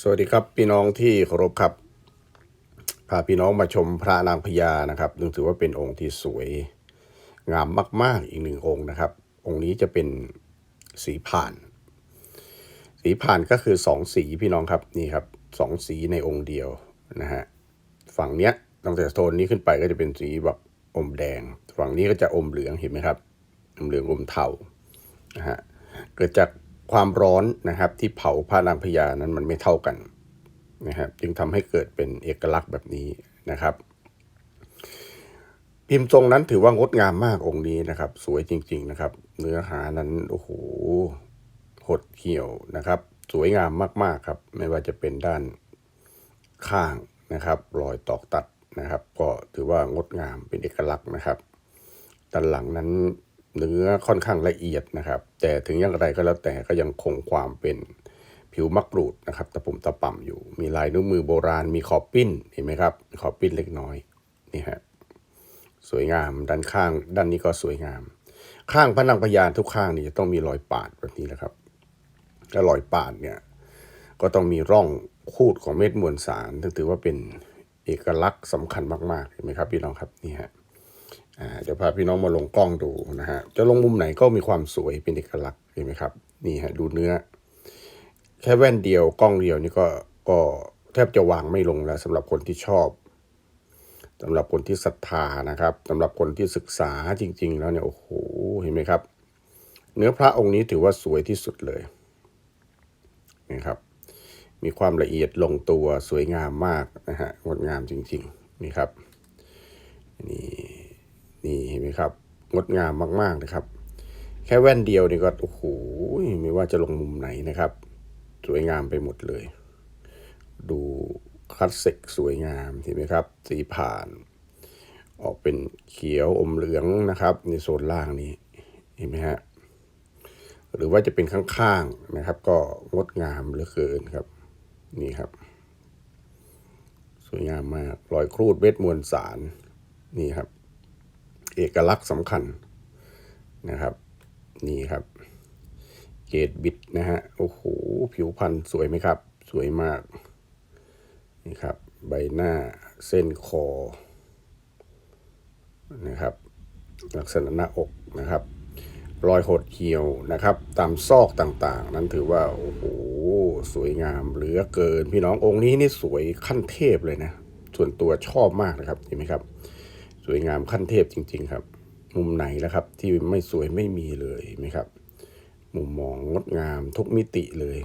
สวัสดีครับพี่น้องที่เคารพครับพาพี่น้องมาชมพระนางพญานะครับนึงถือว่าเป็นองค์ที่สวยงามมาก ๆ อีกหนึ่งองค์นะครับ องค์นี้จะเป็นสีผ่าน สีผ่านก็คือสองสีพี่น้องครับนี่ครับสองสีในองค์เดียวนะฮะฝั่งเนี้ยตั้งแต่โซนนี้ขึ้นไปก็จะเป็นสีแบบอมแดง ฝั่งนี้ก็จะอมเหลืองเห็นไหมครับอมเหลืองอมเทานะฮะเกิดจาก ความร้อนนะครับ ที่เผาพระนางพญานั้นมันไม่เท่ากันนะครับ จึงทำให้เกิดเป็นเอกลักษณ์แบบนี้นะครับ พิมพ์ทรงนั้นถือว่างดงามมากองค์นี้นะครับ สวยจริง ๆนะครับ เนื้อหานั้นโอ้โหหดเหี่ยวนะครับ สวยงามมากๆครับ ไม่ว่าจะเป็นด้านข้างนะครับ รอยตอกตัดนะครับ ก็ถือว่างดงามเป็นเอกลักษณ์นะครับด้านหลังนั้น เนื้อค่อนข้างละเอียดนะครับ แต่ถึงอย่างไรก็แล้วแต่ก็ยังคงความเป็นผิวมะกรูดนะครับตะปุ่มตะป่ำอยู่ มีลายนิ้วมือโบราณมีขอบปิ้นเห็นไหมครับ ขอบปิ้นเล็กน้อยนี่ฮะสวยงามด้านข้าง ด้านนี้ก็สวยงาม ข้างพระนางพญาทุกข้างนี่จะต้องมีรอยปาดแบบนี้แหละครับและรอยปาดเนี่ยก็ต้องมีร่องคูดของเม็ดมวลสารถือว่าเป็นเอกลักษณ์สำคัญมากๆเห็นไหมครับพี่น้องครับนี่ฮะ เดี๋ยวพาพี่น้องมาลงกล้องดูนะฮะ จะลงมุมไหนก็มีความสวยเป็นเอกลักษณ์เห็นไหมครับ นี่ฮะดูเนื้อ แค่แว่นเดียวกล้องเดียวนี่ก็ก็แทบจะวางไม่ลงแล้วสำหรับคนที่ชอบสำหรับคนที่ศรัทธานะครับสำหรับคนที่ศึกษาจริง ๆ แล้วเนี่ยโอ้โหเห็นไหมครับ เนื้อพระองค์นี้ถือว่าสวยที่สุดเลยนะครับมีความละเอียดลงตัวสวยงามมากนะฮะงดงามจริงๆนี่ครับนี่ นี่ครับ งดงามมากๆนะครับ แค่แว่นเดียวนี่ก็โอ้โหไม่ว่าจะลงมุมไหนนะครับ สวยงามไปหมดเลย ดูคลาสสิกสวยงามเห็นไหมครับ สีผ่าน ออกเป็นเขียวอมเหลืองนะครับ ในโซนล่างนี้เห็นไหมฮะหรือว่าจะเป็นข้างๆนะครับ ก็งดงามเหลือเกินครับ นี่ครับ สวยงามมากรอยครูดเวทมวลสารนี่ครับ เอกลักษณ์สำคัญนะครับนี่ครับเกตบิดนะฮะโอ้โหผิวพรรณสวยไหมครับ สวยมากนี่ครับใบหน้าเส้นคอนะครับลักษณะหน้าอกนะครับรอยหดเหี่ยวนะครับ ตามซอกต่างๆ นั้นถือว่าโอ้โหสวยงามเหลือเกิน พี่น้ององค์นี้นี่สวยขั้นเทพเลยนะ ส่วนตัวชอบมากนะครับเห็นไหมครับ สวยงามขั้นเทพจริง ๆ ครับ มุมไหนแล้วครับ ที่ไม่สวยไม่มีเลยไหมครับ มุมมองงดงามทุกมิติเลย